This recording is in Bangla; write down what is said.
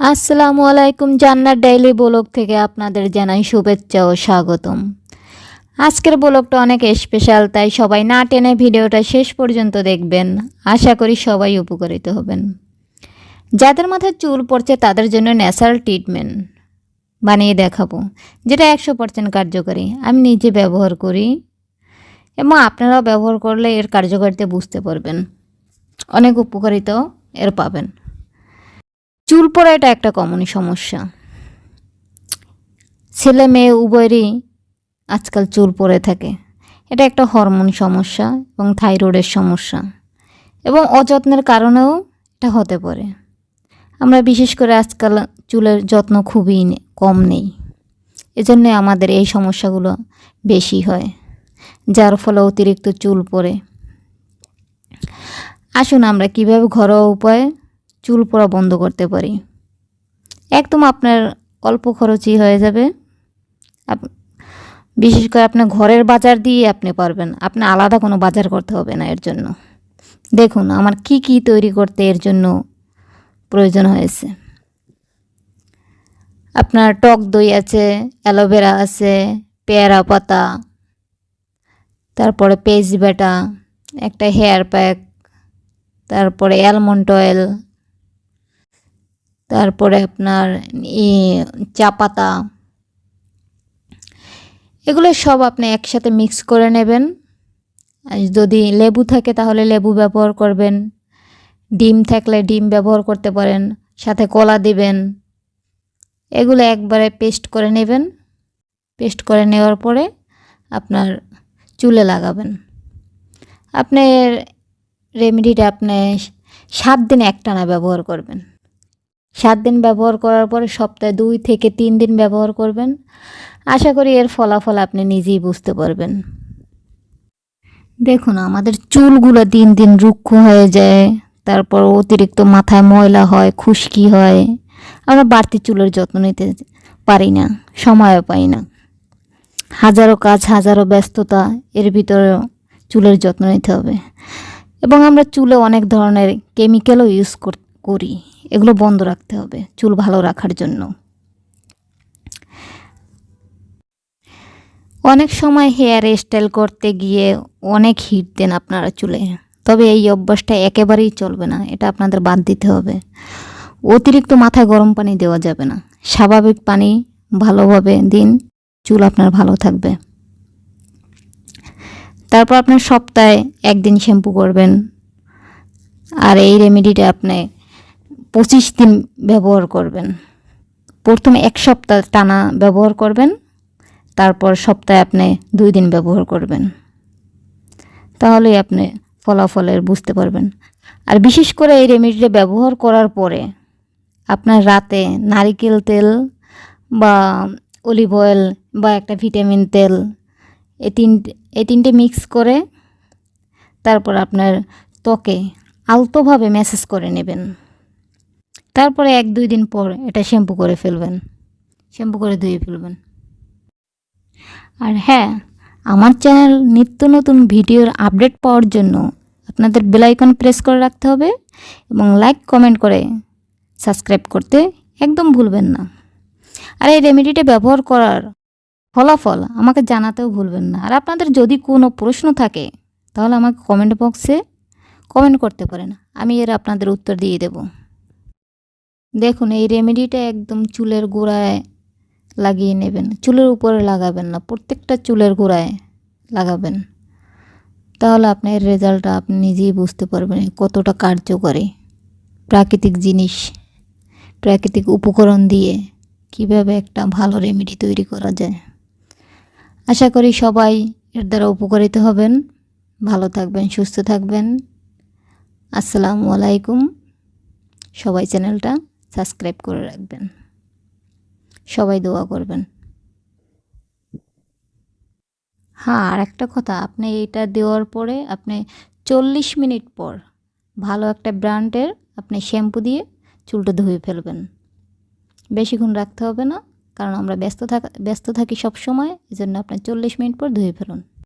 আসসালামু আলাইকুম জান্নার ডেইলি ব্লগ থেকে আপনাদের জানাই শুভেচ্ছা ও স্বাগতম। আজকের ব্লগটা অনেক স্পেশাল তাই সবাই না টেনে ভিডিওটা শেষ পর্যন্ত দেখবেন। আশা করি সবাই উপকারিত হবেন। যাদের মাথায় চুল পড়ছে, তাদের জন্য ন্যাচারাল ট্রিটমেন্ট বানিয়ে দেখাবো, যেটা একশো পার্সেন্ট কার্যকরী। আমি নিজে ব্যবহার করি, এবং আপনারাও ব্যবহার করলে এর কার্যকারিতা বুঝতে পারবেন। অনেক উপকারিতাও এর পাবেন। চুল পড়া এটা একটা কমন সমস্যা। ছেলে মেয়ে উভয়েরই আজকাল চুল পড়ে থাকে। এটা একটা হরমোন সমস্যা এবং থাইরয়েডের সমস্যা। এবং অযত্নের কারণেও এটা হতে পারে। আমরা বিশেষ করে আজকাল চুলের যত্ন খুবই কম নেই। এজন্যে আমাদের এই সমস্যাগুলো বেশি হয়, যার ফলে অতিরিক্ত চুল পড়ে। আসুন আমরা কীভাবে ঘরোয়া উপায়ে চুল পড়া বন্ধ করতে পারি। একদম আপনার অল্প খরচই হয়ে যাবে। বিশেষ করে আপনার ঘরের বাজার দিয়ে আপনি পারবেন। আপনি আলাদা কোনো বাজার করতে হবে না এর জন্য। দেখুন, আমার কি কি তৈরি করতে এর জন্য প্রয়োজন হয়েছে। আপনার টক দই আছে, অ্যালোভেরা আছে, পেয়ারা পাতা, তারপরে পেজ বাটা, একটা হেয়ার প্যাক, তারপরে অ্যালমন্ড অয়েল তারপরে আপনার চা পাতা। এগুলো সব আপনি একসাথে মিক্স করে নেবেন। যদি লেবু থাকে তাহলে লেবু ব্যবহার করবেন। ডিম থাকলে ডিম ব্যবহার করতে পারেন, সাথে কলা দিবেন। এগুলো একবারে পেস্ট করে নেবেন। পেস্ট করে নেওয়ার পরে আপনার চুলে লাগাবেন। আপনার রেমেডিটা আপনি সাত দিন একটানা ব্যবহার করবেন। সাত দিন ব্যবহার করার পরে সপ্তাহে দুই থেকে তিন দিন ব্যবহার করবেন। আশা করি এর ফলাফল আপনি নিজেই বুঝতে পারবেন। দেখুন, আমাদের চুলগুলো দিন দিন রুক্ষ হয়ে যায়, তারপর অতিরিক্ত মাথায় ময়লা হয়, খুশকি হয়। আমরা বাড়তি চুলের যত্ন নিতে পারি না, সময়ও পাই না। হাজারো কাজ, হাজারো ব্যস্ততা, এর ভিতরেও চুলের যত্ন নিতে হবে। এবং আমরা চুলে অনেক ধরনের কেমিক্যালও ইউজ করি। এগুলো বন্ধ রাখতে হবে, চুল ভালো রাখার জন্য। অনেক সময় হেয়ার স্টাইল করতে গিয়ে অনেক হিট দেন আপনারা চুলে, তবে এই অভ্যাসটা একেবারেই চলবে না, এটা আপনাদের বাদ দিতে হবে। অতিরিক্ত মাথায় গরম পানি দেওয়া যাবে না। স্বাভাবিক পানি ভালোভাবে দিন, চুল আপনার ভালো থাকবে। তারপর আপনার সপ্তাহে একদিন শ্যাম্পু করবেন, আর এই রেমেডিটা আপনি পঁচিশ দিন ব্যবহার করবেন। প্রথমে এক সপ্তাহ টানা ব্যবহার করবেন, তারপর সপ্তাহে আপনি দুই দিন ব্যবহার করবেন। তাহলেই আপনি ফলাফলের বুঝতে পারবেন। আর বিশেষ করে এই রেমেডিটা ব্যবহার করার পরে আপনার রাতে নারিকেল তেল বা অলিভ অয়েল বা একটা ভিটামিন তেল এই তিন এই তিনটে মিক্স করে তারপর আপনার ত্বকে আলতোভাবে ম্যাসেজ করে নেবেন। তারপরে এক, দুই দিন পর এটা শ্যাম্পু করে ফেলবেন। শ্যাম্পু করে ধুয়ে ফেলবেন। আর হ্যাঁ আমার চ্যানেল নিত্য নতুন ভিডিওর আপডেট পাওয়ার জন্য আপনাদের বেলাইকন প্রেস করে রাখতে হবে এবং লাইক, কমেন্ট করে সাবস্ক্রাইব করতে একদম ভুলবেন না। আর এই রেমেডিটা ব্যবহার করার ফলাফল আমাকে জানাতেও ভুলবেন না। আর আপনাদের যদি কোনো প্রশ্ন থাকে, তাহলে আমাকে কমেন্ট বক্সে কমেন্ট করতে পারেন। আমি এর আপনাদের উত্তর দিয়ে দেব। দেখুন, এই রেমেডিটা একদম চুলের গোড়ায় লাগিয়ে নেবেন। চুলের উপরে লাগাবেন না, প্রত্যেকটা চুলের গোড়ায় লাগাবেন। তাহলে আপনার রেজাল্টটা আপনি নিজেই বুঝতে পারবেন কতটা কার্যকরী। প্রাকৃতিক জিনিস, প্রাকৃতিক উপকরণ দিয়ে কীভাবে একটা ভালো রেমেডি তৈরি করা যায়। আশা করি সবাই এর দ্বারা উপকারিত হবেন। ভালো থাকবেন, সুস্থ থাকবেন। আসসালামু আলাইকুম। সবাই চ্যানেলটা সাবস্ক্রাইব করে রাখবেন। সবাই দোয়া করবেন। হ্যাঁ আর একটা কথা, আপনি এটা দেওয়ার পরে আপনি চল্লিশ মিনিট পর ভালো একটা ব্র্যান্ডের আপনি শ্যাম্পু দিয়ে চুলটা ধুয়ে ফেলবেন। বেশিক্ষণ রাখতে হবে না, কারণ আমরা ব্যস্ত থাকা, ব্যস্ত থাকি সব সময় এই জন্য আপনার চল্লিশ মিনিট পর ধুয়ে ফেলুন।